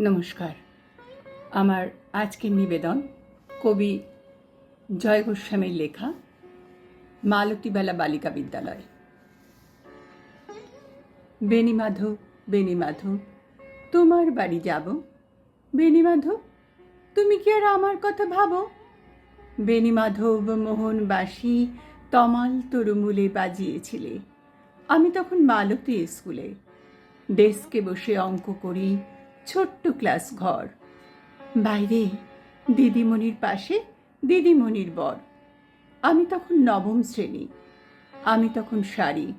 নমস্কার। আমার আজকের নিবেদন কবি জয় গোস্বামীর লেখা, মালতীবেলা বালিকা বিদ্যালয়। বেণীমাধব বেণীমাধব তোমার বাড়ি যাব। বেণীমাধব তুমি কি আর আমার কথা ভাবো? বেণীমাধব মোহনবাসী তমাল তরুমূলে বাজিয়েছিলে। আমি তখন মালতী স্কুলে। ডেস্কে বসে অঙ্ক করি ছোট্ট ক্লাস ঘর। বাইরে দিদিমণির পাশে দিদিমণির বর। আমি তখন নবম শ্রেণি। আমি তখন শাড়ি।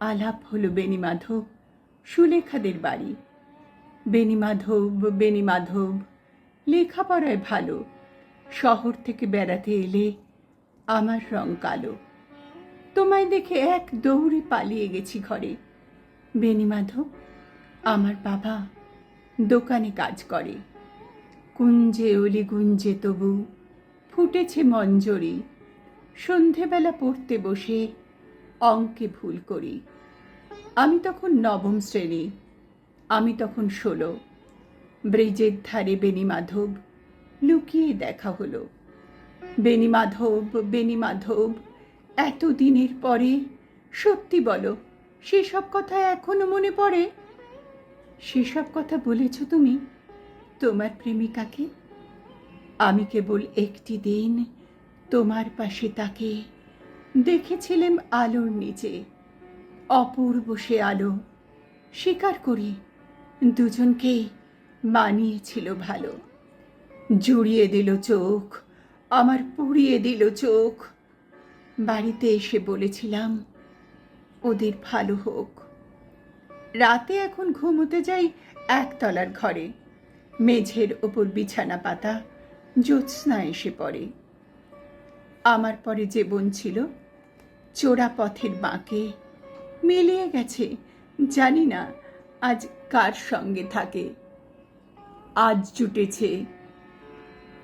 আলাপ হলো বেণীমাধব সুলেখাদের বাড়ি। বেণীমাধব বেণীমাধব লেখাপড়ায় ভালো। শহর থেকে বেড়াতে এলে আমার রং কালো। তোমায় দেখে এক দৌড়ে পালিয়ে গেছি ঘরে। বেণীমাধব আমার বাবা দোকানে কাজ করে। কুঞ্জে অলি গুঞ্জে তবু ফুটেছে মঞ্জরি। সন্ধেবেলা পড়তে বসে অঙ্কে ভুল করি। আমি তখন নবম শ্রেণি, আমি তখন ষোলো। ব্রিজের ধারে বেণীমাধব লুকিয়ে দেখা হলো। বেণীমাধব বেণীমাধব এত দিনের পরে সত্যি বলো, সেসব কথা এখনও মনে পড়ে? সেসব কথা বলেছ তুমি? তোমার প্রেমিকাকে? আমি কেবল একটি দিন তোমার পাশে তাকে দেখেছিলাম আলোর নিচে। অপূর্ব সে আলো। স্বীকার করি দুজনকেই মানিয়েছিল ভালো। জুড়িয়ে দিল চোখ, আমার পুড়িয়ে দিল চোখ। বাড়িতে এসে বলেছিলাম, ওদের ভালো হোক। রাতে এখন ঘুমোতে যাই একতলার ঘরে। মেঝের ওপর বিছানা পাতা, জ্যোৎস্না এসে পড়ে। আমার পরে যে বোন ছিল, চোরা পথের বাঁকে মিলিয়ে গেছে, জানি না আজ কার সঙ্গে থাকে। আজ জুটেছে,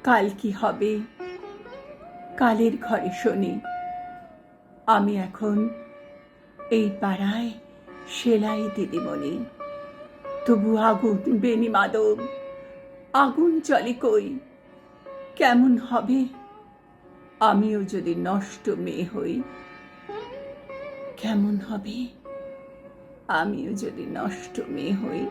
কাল কি হবে? কালের ঘরে শোনে, আমি এখন এই পাড়ায় সেলাই দিদিমণি। তবু আগুন বেনি মাদব আগুন চলে কই? কেমন হবে? আমিও যদি নষ্ট মেয়ে হই, কেমন হবে? আমিও যদি নষ্ট মেয়ে হই